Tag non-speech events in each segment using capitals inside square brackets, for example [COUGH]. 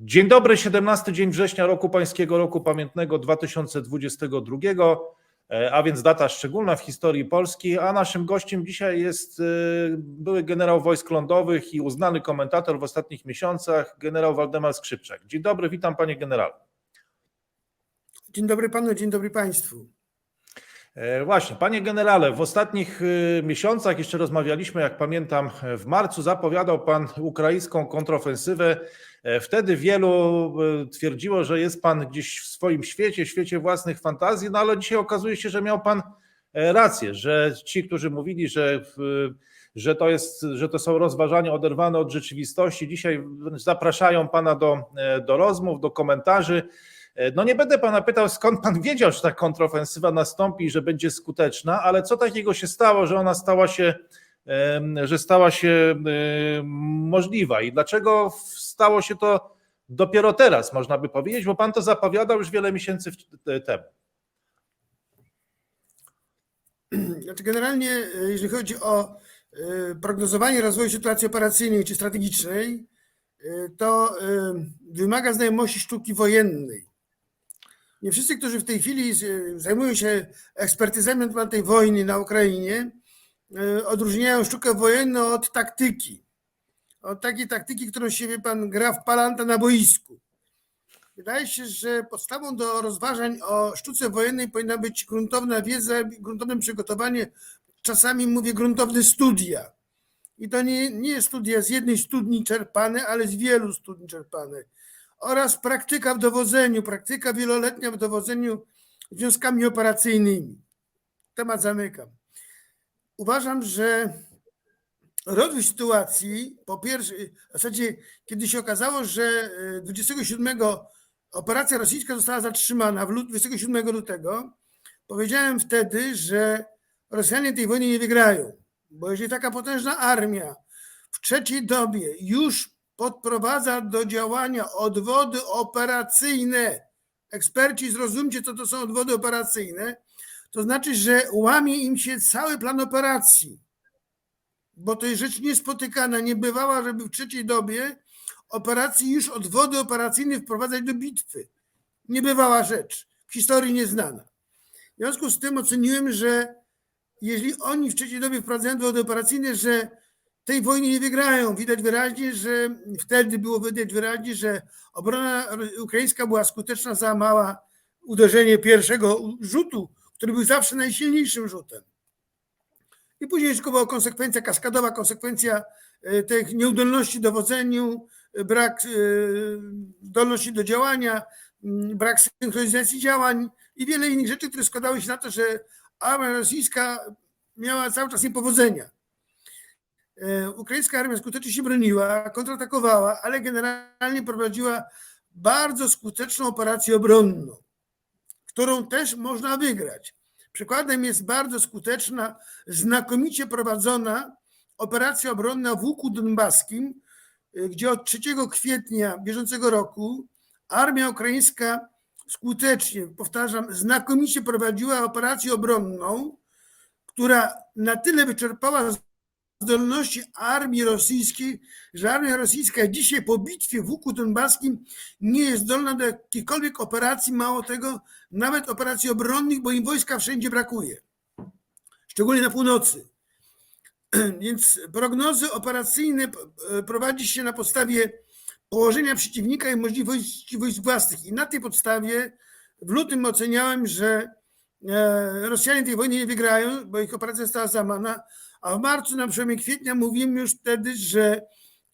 Dzień dobry, 17 dzień września roku pańskiego, roku pamiętnego 2022, e, a więc data szczególna w historii Polski, a naszym gościem dzisiaj jest e, były generał wojsk lądowych i uznany komentator w ostatnich miesiącach, generał Waldemar Skrzypczak. Dzień dobry, witam panie generale. Dzień dobry panu, dzień dobry państwu. E, Właśnie, panie generale, w ostatnich e, miesiącach jeszcze rozmawialiśmy, jak pamiętam, w marcu zapowiadał pan ukraińską kontrofensywę. E, Wtedy wielu e, twierdziło, że jest pan gdzieś w swoim świecie, świecie własnych fantazji, no ale dzisiaj okazuje się, że miał pan e, rację, że ci, którzy mówili, że, w- że, to, jest, że to są rozważania oderwane od rzeczywistości, dzisiaj zapraszają pana do, do rozmów, do komentarzy. E, No nie będę pana pytał, skąd pan wiedział, że ta kontrofensywa nastąpi i że będzie skuteczna, ale co takiego się stało, że ona stała się, że stała się możliwa i dlaczego stało się to dopiero teraz, można by powiedzieć, bo pan to zapowiadał już wiele miesięcy temu. Znaczy generalnie, e, jeżeli chodzi o e, prognozowanie rozwoju sytuacji operacyjnej czy strategicznej, to wymaga znajomości sztuki wojennej. Nie wszyscy, którzy w tej chwili zajmują się ekspertyzami na tej wojny na Ukrainie, e, odróżniają sztukę wojenną od taktyki. Od takiej taktyki, którą się, wie pan, gra w palanta na boisku. Wydaje się, że podstawą do rozważań o sztuce wojennej powinna być gruntowna wiedza, gruntowne przygotowanie. Czasami mówię gruntowne studia. I to nie, nie jest studia z jednej studni czerpane, ale z wielu studni czerpane. Oraz praktyka w dowodzeniu, praktyka wieloletnia w dowodzeniu związkami operacyjnymi. Temat zamykam. Uważam, że rozwój sytuacji, po pierwsze, w zasadzie, kiedy się okazało, że e, 27 operacja rosyjska została zatrzymana w lut, 27 lutego, powiedziałem wtedy, że Rosjanie tej wojny nie wygrają, bo jeżeli taka potężna armia w trzeciej dobie już podprowadza do działania odwody operacyjne, eksperci zrozumcie, co to są odwody operacyjne, to znaczy, że łamie im się cały plan operacji bo to jest rzecz niespotykana, nie bywała, żeby w trzeciej dobie operacji już odwody operacyjne wprowadzać do bitwy. Nie bywała rzecz, w historii nieznana. W związku z tym oceniłem, że jeżeli oni w trzeciej dobie wprowadzają odwody operacyjne, że tej wojny nie wygrają. Widać wyraźnie, że wtedy było widać wyraźnie, że obrona ukraińska była skuteczna, załamała uderzenie pierwszego rzutu, który był zawsze najsilniejszym rzutem. I później tylko była konsekwencja, kaskadowa konsekwencja e, tych nieudolności dowodzeniu, e, brak e, zdolności do działania, brak synchronizacji działań i wiele innych rzeczy, które składały się na to, że armia rosyjska miała cały czas niepowodzenia. E, Ukraińska armia skutecznie się broniła, kontratakowała, ale generalnie prowadziła bardzo skuteczną operację obronną, którą też można wygrać. Przykładem jest bardzo skuteczna, znakomicie prowadzona operacja obronna w Łuku Donbaskim, y, gdzie od 3 kwietnia bieżącego roku armia ukraińska skutecznie, powtarzam, znakomicie prowadziła operację obronną, która na tyle wyczerpała zdolności armii rosyjskiej, że armia rosyjska dzisiaj po bitwie w Łuku Donbaskim nie jest zdolna do jakichkolwiek operacji, mało tego, nawet operacji obronnych, bo im wojska wszędzie brakuje, szczególnie na północy. [CLEARS THROAT] Więc prognozy operacyjne e, prowadzi się na podstawie położenia przeciwnika i możliwości wojsk własnych. I na tej podstawie w lutym oceniałem, że e, Rosjanie tej wojny nie wygrają, bo ich operacja została złamana, a w marcu, na przełomie kwietnia mówiłem już wtedy, że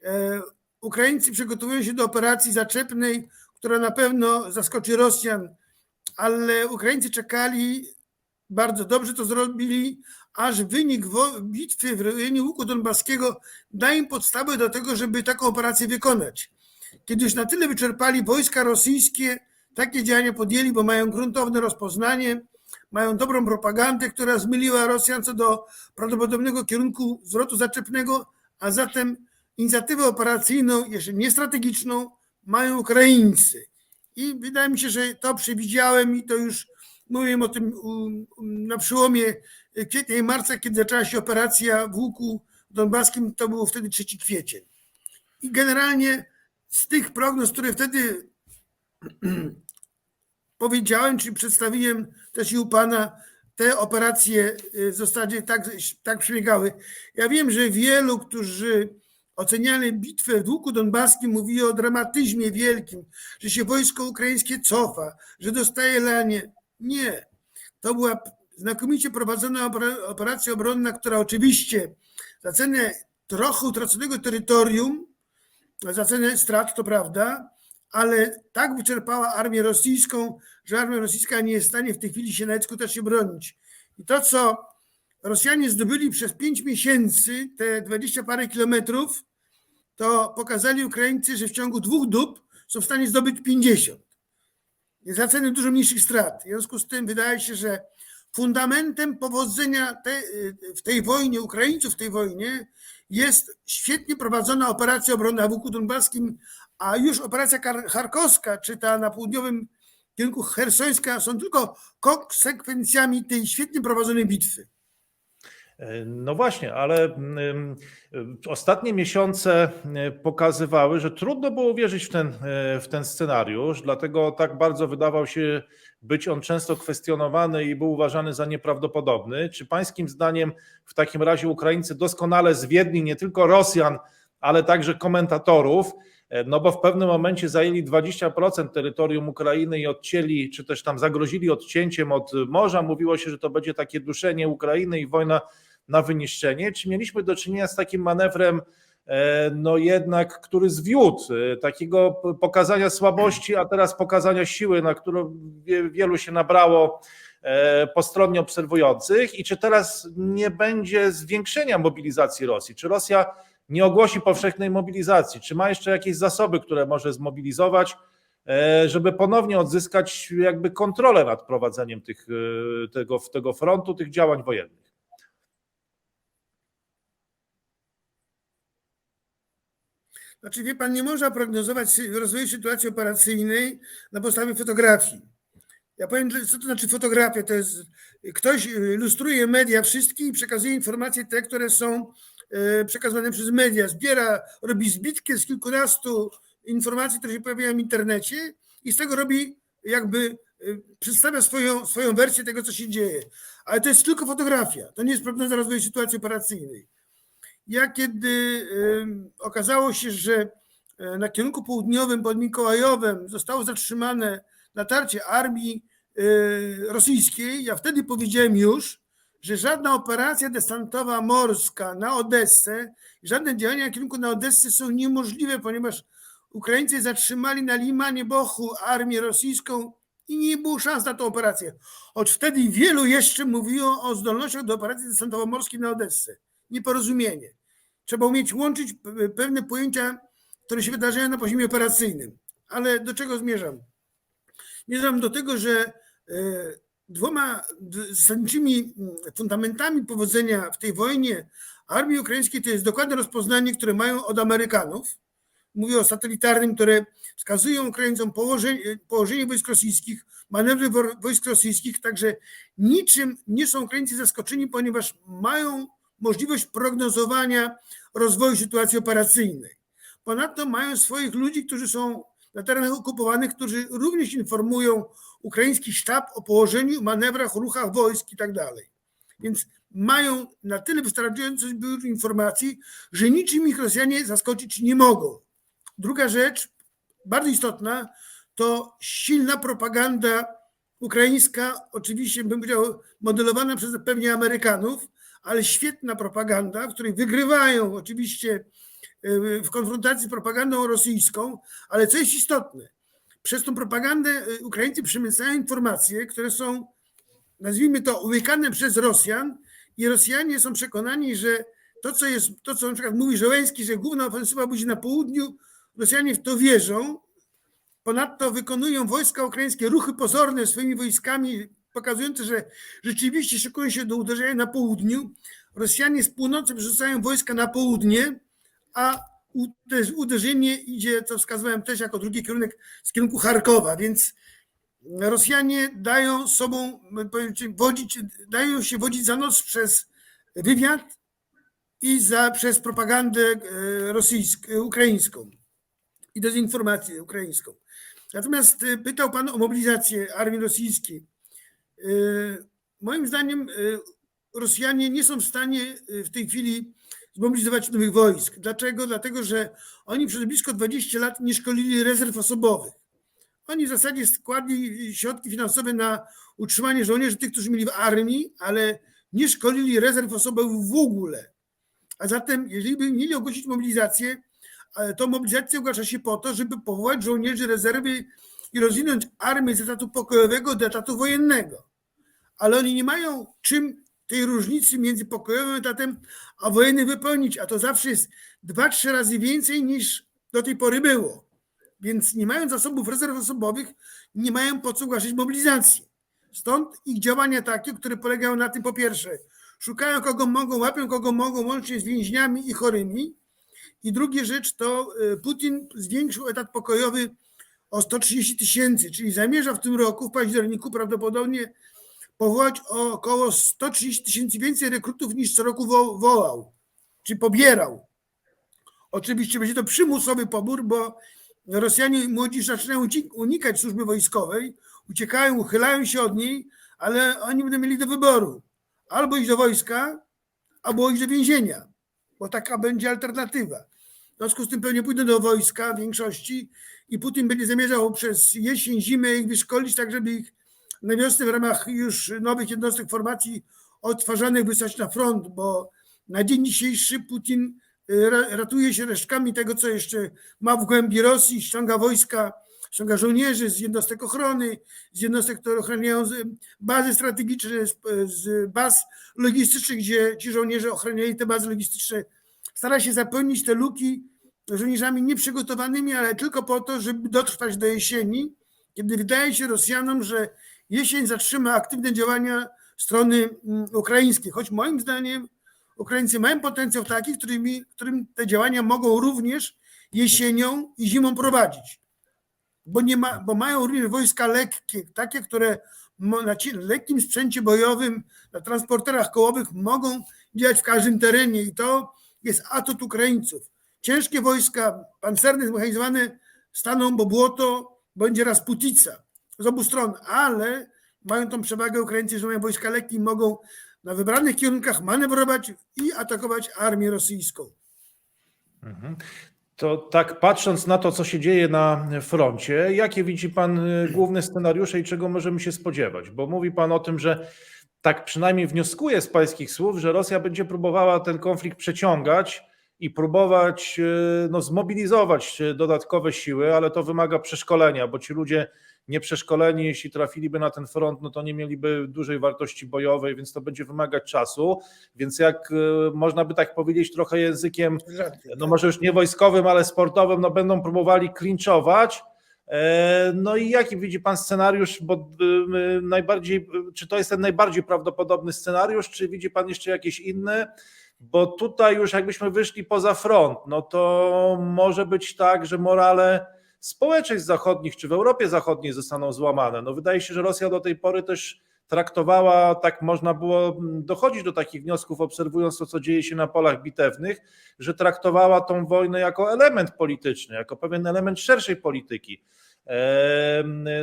e, Ukraińcy przygotowują się do operacji zaczepnej, która na pewno zaskoczy Rosjan, ale Ukraińcy czekali, bardzo dobrze to zrobili, aż wynik bitwy w rejonie Łuku Donbaskiego da im podstawę do tego, żeby taką operację wykonać. Kiedy już na tyle wyczerpali wojska rosyjskie, takie działania podjęli, bo mają gruntowne rozpoznanie, mają dobrą propagandę, która zmyliła Rosjan co do prawdopodobnego kierunku zwrotu zaczepnego, a zatem inicjatywę operacyjną, jeszcze nie strategiczną, mają Ukraińcy. I wydaje mi się, że to przewidziałem i to już mówiłem o tym na przełomie kwietnia i marca, kiedy zaczęła się operacja w Łuku Donbaskim, to było wtedy 3 kwiecień. I generalnie z tych prognoz, które wtedy [CLEARS THROAT] powiedziałem, czy przedstawiłem też i u Pana, te operacje y, w zasadzie tak, tak przebiegały. Ja wiem, że wielu, którzy oceniali bitwę w Łuku Donbaskim, mówi o dramatyzmie wielkim, że się wojsko ukraińskie cofa, że dostaje lanie. Nie. To była znakomicie prowadzona opera- operacja obronna, która oczywiście za cenę trochę utraconego terytorium, za cenę strat, to prawda, ale tak wyczerpała armię rosyjską, że armia rosyjska nie jest w stanie w tej chwili się nawet skutecznie bronić. I to, co Rosjanie zdobyli przez pięć miesięcy, te 20 parę kilometrów, to pokazali Ukraińcy, że w ciągu dwóch dób są w stanie zdobyć 50. I za cenę dużo mniejszych strat. W związku z tym wydaje się, że fundamentem powodzenia te, w tej wojnie, Ukraińców w tej wojnie, jest świetnie prowadzona operacja obronna w Łuku Donbaskim, a już operacja charkowska, czy ta na południowym kierunku hersońska, są tylko konsekwencjami tej świetnie prowadzonej bitwy. No właśnie, ale mm, y, ostatnie miesiące y, pokazywały, że trudno było wierzyć w ten, y, w ten scenariusz, dlatego tak bardzo wydawał się być on często kwestionowany i był uważany za nieprawdopodobny. Czy pańskim zdaniem w takim razie Ukraińcy doskonale zwiedli nie tylko Rosjan, ale także komentatorów, e, no bo w pewnym momencie zajęli 20% terytorium Ukrainy i odcięli, czy też tam zagrozili odcięciem od morza. Mówiło się, że to będzie takie duszenie Ukrainy i wojna na wyniszczenie. Czy mieliśmy do czynienia z takim manewrem, e, no jednak, który zwiódł, e, takiego pokazania słabości, a teraz pokazania siły, na którą wie- wielu się nabrało e, po stronie obserwujących i czy teraz nie będzie zwiększenia mobilizacji Rosji? Czy Rosja nie ogłosi powszechnej mobilizacji? Czy ma jeszcze jakieś zasoby, które może zmobilizować, żeby ponownie odzyskać jakby kontrolę nad prowadzeniem tych, tego, tego frontu, tych działań wojennych? Znaczy, wie pan, nie można prognozować rozwoju sytuacji operacyjnej na podstawie fotografii. Ja powiem, co to znaczy fotografia. To jest ktoś y, lustruje media wszystkie i przekazuje informacje te, które są e, przekazywane przez media. Zbiera, robi zbitkę z kilkunastu informacji, które się pojawiają w internecie i z tego robi jakby y, przedstawia swoją, swoją wersję tego, co się dzieje. Ale to jest tylko fotografia. To nie jest prognoza rozwoju sytuacji operacyjnej. Ja kiedy okazało się, że e, na kierunku południowym pod Mikołajowem zostało zatrzymane natarcie armii e, rosyjskiej, ja wtedy powiedziałem już, że żadna operacja desantowa morska na Odessę, żadne działania na kierunku na Odessę są niemożliwe, ponieważ Ukraińcy zatrzymali na Limanie Bochu armię rosyjską i nie było szans na tę operację. Choć wtedy wielu jeszcze mówiło o zdolnościach do operacji desantowo-morskiej na Odessę. Nieporozumienie. Trzeba umieć łączyć pe- pewne pojęcia, które się wydarzają na poziomie operacyjnym. Ale do czego zmierzam? Zmierzam do tego, że e, dwoma zasadniczymi mm, fundamentami powodzenia w tej wojnie armii ukraińskiej to jest dokładne rozpoznanie, które mają od Amerykanów. Mówię o satelitarnym, które wskazują Ukraińcom położenie, położenie wojsk rosyjskich, manewry wojsk rosyjskich, także niczym nie są Ukraińcy zaskoczeni, ponieważ mają możliwość prognozowania rozwoju sytuacji operacyjnej. Ponadto mają swoich ludzi, którzy są na terenach okupowanych, którzy również informują ukraiński sztab o położeniu, manewrach, ruchach wojsk i tak dalej. Więc mają na tyle wystarczająco informacji, że niczym ich Rosjanie zaskoczyć nie mogą. Druga rzecz, bardzo istotna, to silna propaganda ukraińska, oczywiście bym powiedział modelowana przez pewnie Amerykanów, ale świetna propaganda, w której wygrywają oczywiście y, w konfrontacji z propagandą rosyjską, ale co jest istotne, przez tą propagandę y, Ukraińcy przemycają informacje, które są, nazwijmy to, łykane przez Rosjan i Rosjanie są przekonani, że to, co jest, to, co na przykład mówi Żołęski, że główna ofensywa będzie na południu, Rosjanie w to wierzą. Ponadto wykonują wojska ukraińskie ruchy pozorne swoimi wojskami, pokazujące, że rzeczywiście szykują się do uderzenia na południu. Rosjanie z północy przerzucają wojska na południe, a uderz- uderzenie idzie, to wskazywałem też jako drugi kierunek, z kierunku Charkowa, więc Rosjanie dają sobą, wodzić, dają się wodzić za nos przez wywiad i za, przez propagandę e, rosyjską, ukraińską. i dezinformację ukraińską. Natomiast y, pytał Pan o mobilizację armii rosyjskiej. Y, Moim zdaniem y, Rosjanie nie są w stanie y, w tej chwili zmobilizować nowych wojsk. Dlaczego? Dlatego, że oni przez blisko 20 lat nie szkolili rezerw osobowych. Oni w zasadzie składli środki finansowe na utrzymanie żołnierzy, tych, którzy mieli w armii, ale nie szkolili rezerw osobowych w ogóle. A zatem, jeżeli by mieli ogłosić mobilizację, to mobilizacja ogłasza się po to, żeby powołać żołnierzy rezerwy i rozwinąć armię z etatu pokojowego do etatu wojennego. Ale oni nie mają czym tej różnicy między pokojowym etatem a wojennym wypełnić, a to zawsze jest dwa, trzy razy więcej niż do tej pory było. Więc nie mając zasobów rezerw osobowych, nie mają po co ogłaszać mobilizacji. Stąd ich działania takie, które polegają na tym, po pierwsze, szukają kogo mogą, łapią kogo mogą, łącznie z więźniami i chorymi. I drugie rzecz to y, Putin zwiększył etat pokojowy o 130 tysięcy, czyli zamierza w tym roku, w październiku prawdopodobnie powołać około 130 tysięcy więcej rekrutów niż co roku wo- wołał, czy pobierał. Oczywiście będzie to przymusowy pobór, bo Rosjanie młodzi zaczynają unikać służby wojskowej, uciekają, uchylają się od niej, ale oni będą mieli do wyboru albo iść do wojska, albo iść do więzienia, bo taka będzie alternatywa. W związku z tym pewnie pójdą do wojska w większości i Putin będzie zamierzał przez jesień, zimę ich wyszkolić, tak żeby ich na wiosnę w ramach już nowych jednostek formacji odtwarzanych wysłać na front, bo na dzień dzisiejszy Putin ra- ratuje się resztkami tego, co jeszcze ma w głębi Rosji, ściąga wojska, ściąga żołnierzy z jednostek ochrony, z jednostek, które ochraniają z- bazy strategiczne, z, z baz logistycznych, gdzie ci żołnierze ochraniali te bazy logistyczne. Stara się zapełnić te luki żołnierzami nieprzygotowanymi, ale tylko po to, żeby dotrwać do jesieni, kiedy wydaje się Rosjanom, że jesień zatrzyma aktywne działania strony mm, ukraińskiej. Choć moim zdaniem Ukraińcy mają potencjał taki, którymi, którym te działania mogą również jesienią i zimą prowadzić. Bo, nie ma, bo mają również wojska lekkie, takie, które na lekkim sprzęcie bojowym, na transporterach kołowych mogą działać w każdym terenie i to jest atut Ukraińców. Ciężkie wojska, pancerne, zmechanizowane staną, bo błoto będzie Rasputica z obu stron, ale mają tą przewagę Ukraińcy, że mają wojska lekkie i mogą na wybranych kierunkach manewrować i atakować armię rosyjską. Mhm. To tak patrząc na to, co się dzieje na froncie, jakie widzi Pan y, główne scenariusze i czego możemy się spodziewać? Bo mówi Pan o tym, że tak przynajmniej wnioskuję z Pańskich słów, że Rosja będzie próbowała ten konflikt przeciągać i próbować y, no, zmobilizować y, dodatkowe siły, ale to wymaga przeszkolenia, bo ci ludzie nieprzeszkoleni, jeśli trafiliby na ten front, no to nie mieliby dużej wartości bojowej, więc to będzie wymagać czasu. Więc jak y, można by tak powiedzieć trochę językiem no może już nie wojskowym, ale sportowym, no będą próbowali klinczować. E, No i jaki widzi pan scenariusz, bo y, najbardziej, czy to jest ten najbardziej prawdopodobny scenariusz, czy widzi pan jeszcze jakiś inny? Bo tutaj już jakbyśmy wyszli poza front, no to może być tak, że morale społeczeństw zachodnich czy w Europie Zachodniej zostaną złamane. No wydaje się, że Rosja do tej pory też traktowała, tak można było mm, dochodzić do takich wniosków, obserwując to, co dzieje się na polach bitewnych, że traktowała tą wojnę jako element polityczny, jako pewien element szerszej polityki.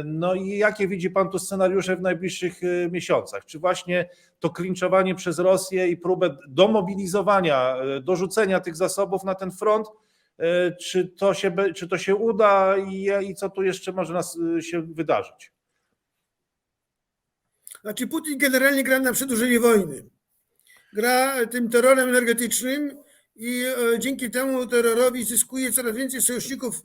No i jakie widzi Pan tu scenariusze w najbliższych y, miesiącach? Czy właśnie to klinczowanie przez Rosję i próbę domobilizowania, y, dorzucenia tych zasobów na ten front, czy to się, czy to się uda i, i co tu jeszcze może nas y, się wydarzyć? Znaczy Putin generalnie gra na przedłużenie wojny. Gra tym terrorem energetycznym i e, dzięki temu terrorowi zyskuje coraz więcej sojuszników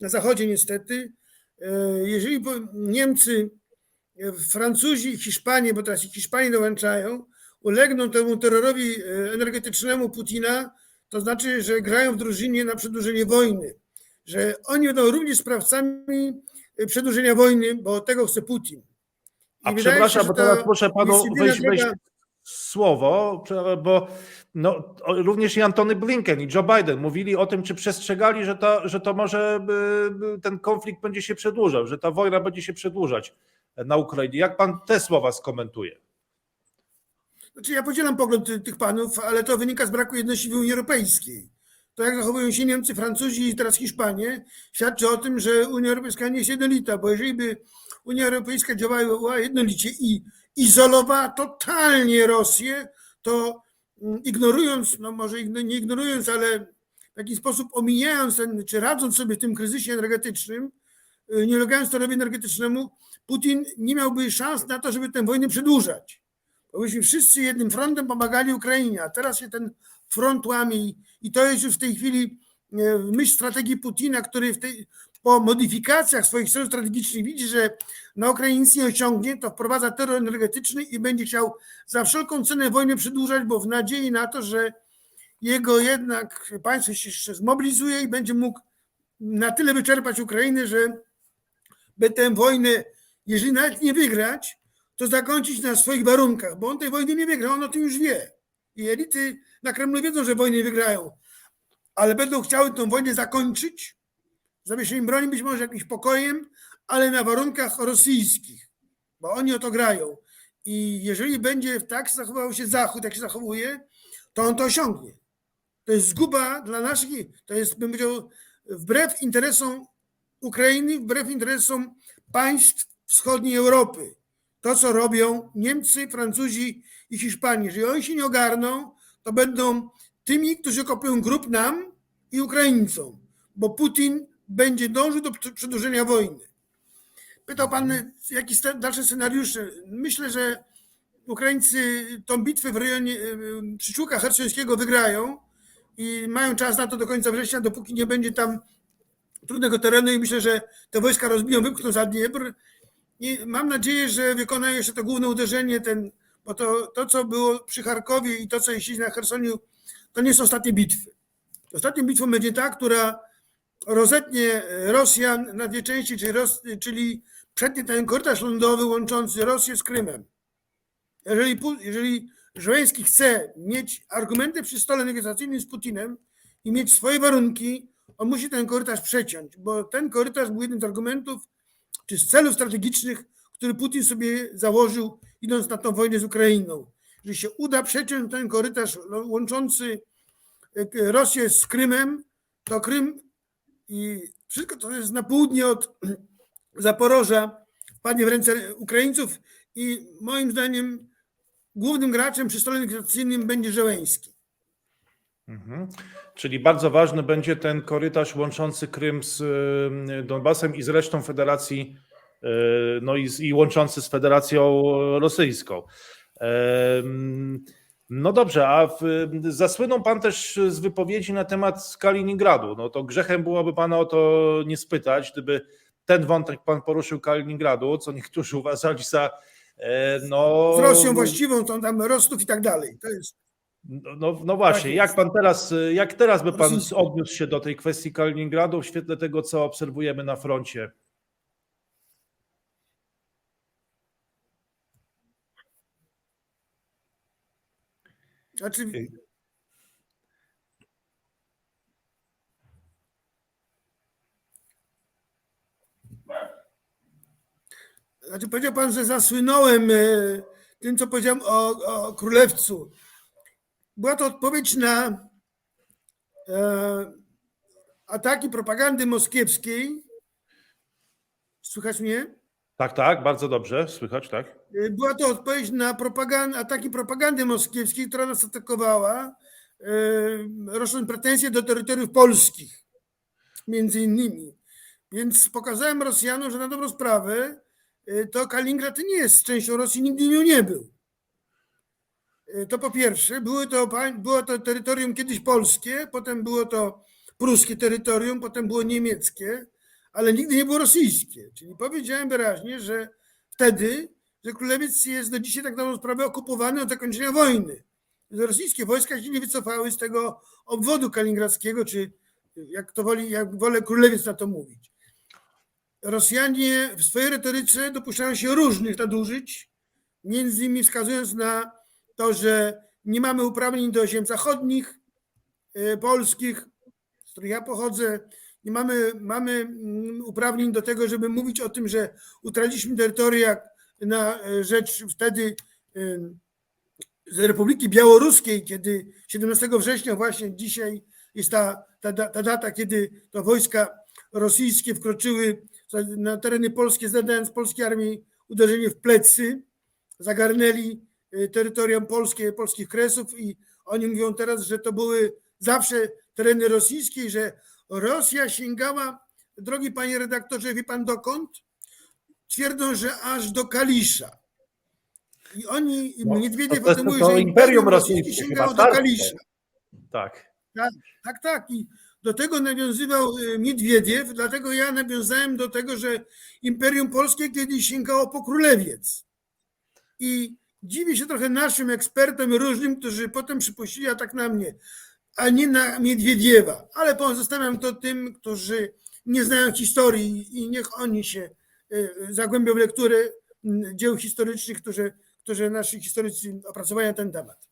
na zachodzie niestety. E, Jeżeli Niemcy, e, Francuzi i Hiszpanie, bo teraz i Hiszpanie dołączają, ulegną temu terrorowi e, energetycznemu Putina, to znaczy, że grają w drużynie na przedłużenie wojny. Że oni będą również sprawcami e, przedłużenia wojny, bo tego chce Putin. A I się, przepraszam, że bo teraz muszę panu wejść, wejść słowo, bo no, również i Antony Blinken i Joe Biden mówili o tym, czy przestrzegali, że to, że to może y, y, ten konflikt będzie się przedłużał, że ta wojna będzie się przedłużać na Ukrainie. Jak pan te słowa skomentuje? Znaczy ja podzielam pogląd ty- tych panów, ale to wynika z braku jedności w Unii Europejskiej. to jak zachowują się Niemcy, Francuzi i teraz Hiszpanie, świadczy o tym, że Unia Europejska nie jest jednolita, bo jeżeli by Unia Europejska działała jednolicie i izolowała totalnie Rosję, to mm, ignorując, no może nie ignorując, ale w jakiś sposób omijając ten, czy radząc sobie w tym kryzysie energetycznym, y, nie ulegając torowi energetycznemu, Putin nie miałby szans na to, żeby tę wojnę przedłużać. Byśmy wszyscy jednym frontem pomagali Ukrainie, a teraz się ten front łamie i- to jest już w tej chwili e, myśl strategii Putina, który tej, po modyfikacjach swoich celów strategicznych widzi, że na Ukrainie nic nie osiągnie, to wprowadza terror energetyczny i będzie chciał za wszelką cenę wojnę przedłużać, bo w nadziei na to, że jego jednak państwo się jeszcze zmobilizuje i będzie mógł na tyle wyczerpać Ukrainę, że by tę wojnę, jeżeli nawet nie wygrać, to zakończyć na swoich warunkach, bo on tej wojny nie wygra, on o tym już wie. I elity na Kremlu wiedzą, że wojny wygrają, ale będą chciały tę wojnę zakończyć, zawieszeniem broni być może jakimś pokojem, ale na warunkach rosyjskich, bo oni o to grają. I jeżeli będzie tak zachował się Zachód, jak się zachowuje, to on to osiągnie. To jest zguba dla naszych, to jest, bym powiedział, wbrew interesom Ukrainy, wbrew interesom państw wschodniej Europy. To, co robią Niemcy, Francuzi i Hiszpanie. Jeżeli oni się nie ogarną, to będą tymi, którzy kopią grób nam i Ukraińcom, bo Putin będzie dążył do przedłużenia wojny. Pytał pan, jaki sta- dalsze scenariusze. Myślę, że Ukraińcy tą bitwę w rejonie y, przyczółka hersońskiego wygrają i mają czas na to do końca września, dopóki nie będzie tam trudnego terenu i myślę, że te wojska rozbiją, wypchną za Dniepr. I mam nadzieję, że wykonają jeszcze to główne uderzenie, ten, bo to, to, co było przy Charkowie i to, co jest na Chersoniu, to nie są ostatnie bitwy. Ostatnią bitwą będzie ta, która rozetnie Rosjan na dwie części, czyli, Ros, czyli przetnie ten korytarz lądowy łączący Rosję z Krymem. Jeżeli, jeżeli Żołęski chce mieć argumenty przy stole negocjacyjnym z Putinem i mieć swoje warunki, on musi ten korytarz przeciąć, bo ten korytarz był jednym z argumentów czy z celów strategicznych, który Putin sobie założył, idąc na tą wojnę z Ukrainą. Jeżeli się uda przeciąć ten korytarz łączący e, Rosję z Krymem, to Krym i wszystko to jest na południe od [CLEARS THROAT] Zaporoża wpadnie w ręce Ukraińców i moim zdaniem głównym graczem przy stole negocjacyjnym będzie Żeleński. Mhm. Czyli bardzo ważny będzie ten korytarz łączący Krym z y, Donbasem i z resztą federacji, y, no i, z, i łączący z Federacją Rosyjską. No dobrze, a w, zasłynął Pan też z wypowiedzi na temat Kaliningradu. No to grzechem byłoby Pana o to nie spytać, gdyby ten wątek Pan poruszył Kaliningradu, co niektórzy [LAUGHS] uważali za e, no... Z Rosją właściwą, to tam Rostów i tak dalej. To jest No, no, no właśnie, Tak jak pan teraz, jak teraz by pan odniósł się do tej kwestii Kaliningradu w świetle tego, co obserwujemy na froncie? Znaczy, znaczy powiedział pan, że zasłynąłem e, tym, co powiedziałem o, o królewcu. Była to odpowiedź na e, ataki propagandy moskiewskiej. Słychać mnie? Tak, tak, bardzo dobrze, słychać, tak? E, Była to odpowiedź na propagand, ataki propagandy moskiewskiej, która nas atakowała, e, rosną pretensje do terytoriów polskich, między innymi. Więc pokazałem Rosjanom, że na dobrą sprawę to Kaliningrad nie jest częścią Rosji, nigdy nią nie był. E, To po pierwsze, były to, było to terytorium kiedyś polskie, potem było to pruskie terytorium, potem było niemieckie, ale nigdy nie było rosyjskie. Czyli powiedziałem wyraźnie, że wtedy, że królewiec jest do dzisiaj tak naprawdę sprawę okupowany od zakończenia wojny. Rosyjskie wojska się nie wycofały z tego obwodu kaliningradzkiego, czy jak to woli, jak wolę królewiec na to mówić. Rosjanie w swojej retoryce dopuszczają się różnych nadużyć, między innymi wskazując na to, że nie mamy uprawnień do ziem zachodnich, e, polskich, z których ja pochodzę, nie mamy, mamy mm, uprawnień do tego, żeby mówić o tym, że utraciliśmy terytoria na e, rzecz wtedy z Republiki Białoruskiej, kiedy 17 września właśnie dzisiaj jest ta, ta, ta data, kiedy to wojska rosyjskie wkroczyły na tereny polskie, zadając polskiej armii uderzenie w plecy, zagarnęli terytorium polskie, polskich kresów i oni mówią teraz, że to były zawsze tereny rosyjskie że Rosja sięgała, drogi panie redaktorze, wie pan dokąd? Twierdzą, że aż do Kalisza. I oni, No, Miedwiediew to- o tym to- że Imperium Rosyjskie, sięgało do. Kalisza. Tak. Tak, tak. I do tego nawiązywał y, Miedwiediew, dlatego ja nawiązałem do tego, że Imperium Polskie kiedyś sięgało po królewiec. I dziwię się trochę naszym ekspertom różnym, którzy potem przypuścili atak na mnie, a nie na Miedwiediewa. Ale pozostawiam to tym, którzy nie znają historii i niech oni się y, zagłębią w lekturę dzieł historycznych, które, które nasi historycy opracowali na ten temat.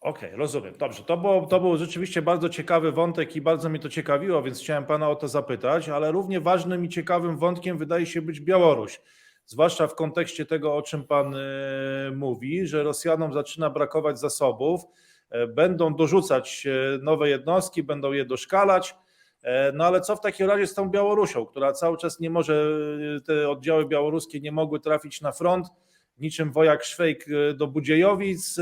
Okej, rozumiem. Dobrze, to, było, to był rzeczywiście bardzo ciekawy wątek i bardzo mnie to ciekawiło, więc chciałem pana o to zapytać, ale równie ważnym i ciekawym wątkiem wydaje się być Białoruś. Zwłaszcza w kontekście tego, o czym pan e, mówi, że Rosjanom zaczyna brakować zasobów, e, będą dorzucać e, nowe jednostki, będą je doszkalać. No ale co w takim razie z tą Białorusią, która cały czas nie może, te oddziały białoruskie nie mogły trafić na front, niczym wojak Szwejk do Budziejowic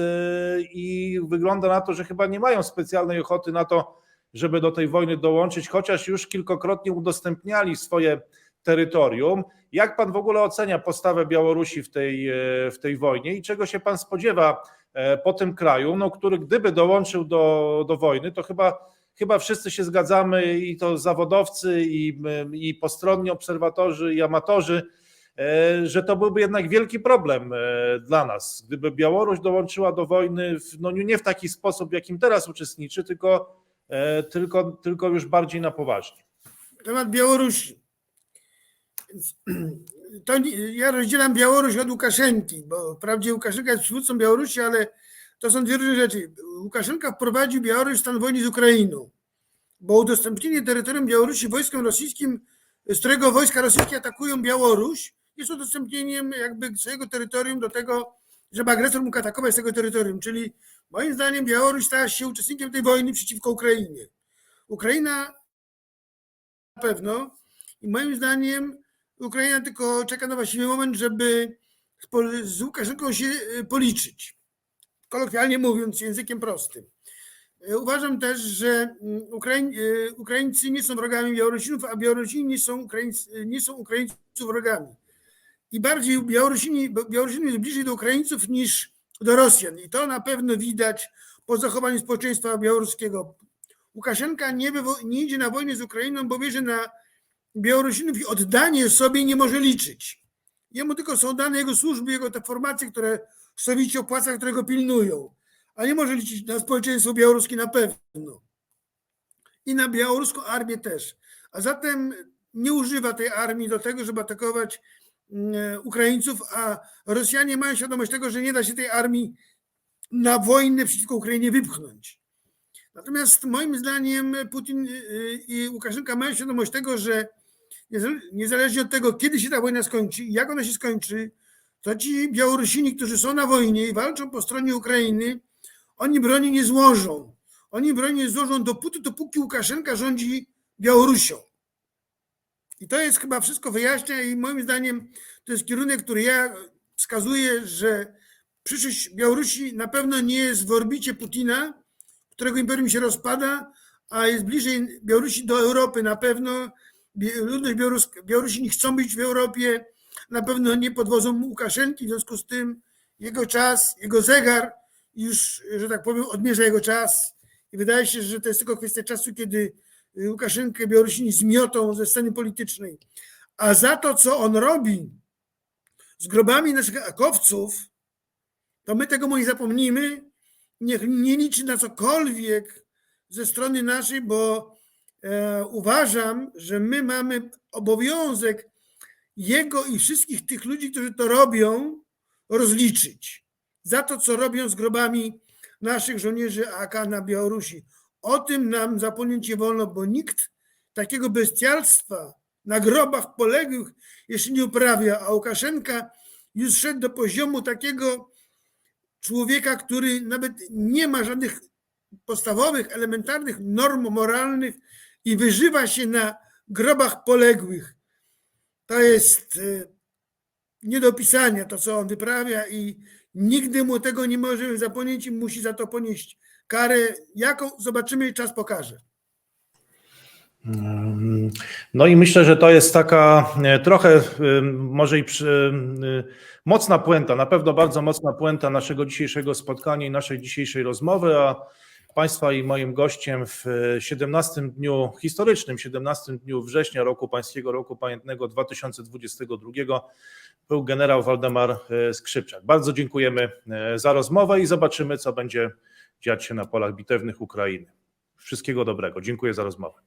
i wygląda na to, że chyba nie mają specjalnej ochoty na to, żeby do tej wojny dołączyć, chociaż już kilkokrotnie udostępniali swoje terytorium. Jak pan w ogóle ocenia postawę Białorusi w tej, e, w tej wojnie i czego się pan spodziewa e, po tym kraju, no, który gdyby dołączył do, do wojny, to chyba, chyba wszyscy się zgadzamy i to zawodowcy i, i postronni obserwatorzy i amatorzy, e, że to byłby jednak wielki problem e, dla nas, gdyby Białoruś dołączyła do wojny, w, no nie w taki sposób, w jakim teraz uczestniczy, tylko, e, tylko, tylko już bardziej na poważnie. temat Białorusi. [CLEARS THROAT] To ja rozdzielam Białoruś od Łukaszenki, bo wprawdzie Łukaszenka jest przywódcą Białorusi, ale to są dwie różne rzeczy. Łukaszenka wprowadził Białoruś w stan wojny z Ukrainą, bo udostępnienie terytorium Białorusi wojskom rosyjskim, z którego wojska rosyjskie atakują Białoruś, jest udostępnieniem jakby swojego terytorium do tego, żeby agresor mógł atakować z tego terytorium. Czyli moim zdaniem Białoruś stała się uczestnikiem tej wojny przeciwko Ukrainie. Ukraina na pewno. I moim zdaniem Ukraina tylko czeka na właściwy moment, żeby z Łukaszenką się y, policzyć. Kolokwialnie mówiąc, językiem prostym. Y, Uważam też, że mm, y, Ukraińcy nie są wrogami Białorusinów, a Białorusini nie są, Ukraińcy, nie są Ukraińców wrogami. I bardziej Białorusini, Białorusini jest bliżej do Ukraińców niż do Rosjan. I to na pewno widać po zachowaniu społeczeństwa białoruskiego. Łukaszenka nie, nie idzie na wojnę z Ukrainą, bo wie, że na Białorusinów i oddanie sobie nie może liczyć. Jemu tylko są dane jego służby, jego te formacje, które sowici opłaca, które go pilnują. A nie może liczyć na społeczeństwo białoruskie na pewno. I na białoruską armię też. A zatem nie używa tej armii do tego, żeby atakować mm, Ukraińców, a Rosjanie mają świadomość tego, że nie da się tej armii na wojnę przeciwko Ukrainie wypchnąć. Natomiast moim zdaniem Putin y, i Łukaszenka mają świadomość tego, że niezależnie od tego, kiedy się ta wojna skończy i jak ona się skończy, to ci Białorusini, którzy są na wojnie i walczą po stronie Ukrainy, oni broni nie złożą. Oni broni nie złożą dopóty, dopóki Łukaszenka rządzi Białorusią. I to jest chyba wszystko wyjaśnia i moim zdaniem to jest kierunek, który ja wskazuję, że przyszłość Białorusi na pewno nie jest w orbicie Putina, którego imperium się rozpada, a jest bliżej Białorusi do Europy na pewno. Ludność Białorusini chcą być w Europie, na pewno nie pod wodzą Łukaszenki, w związku z tym jego czas, jego zegar już, że tak powiem, odmierza jego czas i wydaje się, że to jest tylko kwestia czasu, kiedy Łukaszenkę Białorusini zmiotą ze sceny politycznej. A za to, co on robi z grobami naszych akowców, to my tego mu nie zapomnimy. Niech nie liczy na cokolwiek ze strony naszej, bo uważam, że my mamy obowiązek jego i wszystkich tych ludzi, którzy to robią, rozliczyć za to, co robią z grobami naszych żołnierzy AK na Białorusi. O tym nam zapomnieć nie wolno, bo nikt takiego bestialstwa na grobach poległych jeszcze nie uprawia, a Łukaszenka już szedł do poziomu takiego człowieka, który nawet nie ma żadnych podstawowych, elementarnych norm moralnych i wyżywa się na grobach poległych. To jest e, nie do opisania to, co on wyprawia i nigdy mu tego nie może zapomnieć i musi za to ponieść karę, jaką zobaczymy, czas pokaże. Mm, No i myślę, że to jest taka e, trochę e, może i przy, mocna puenta, na pewno bardzo mocna puenta naszego dzisiejszego spotkania i naszej dzisiejszej rozmowy, a Państwa i moim gościem w 17 dniu, historycznym 17 dniu września roku Pańskiego Roku Pamiętnego 2022 był generał Waldemar e, Skrzypczak. Bardzo dziękujemy e, za rozmowę i zobaczymy, co będzie dziać się na polach bitewnych Ukrainy. Wszystkiego dobrego. Dziękuję za rozmowę.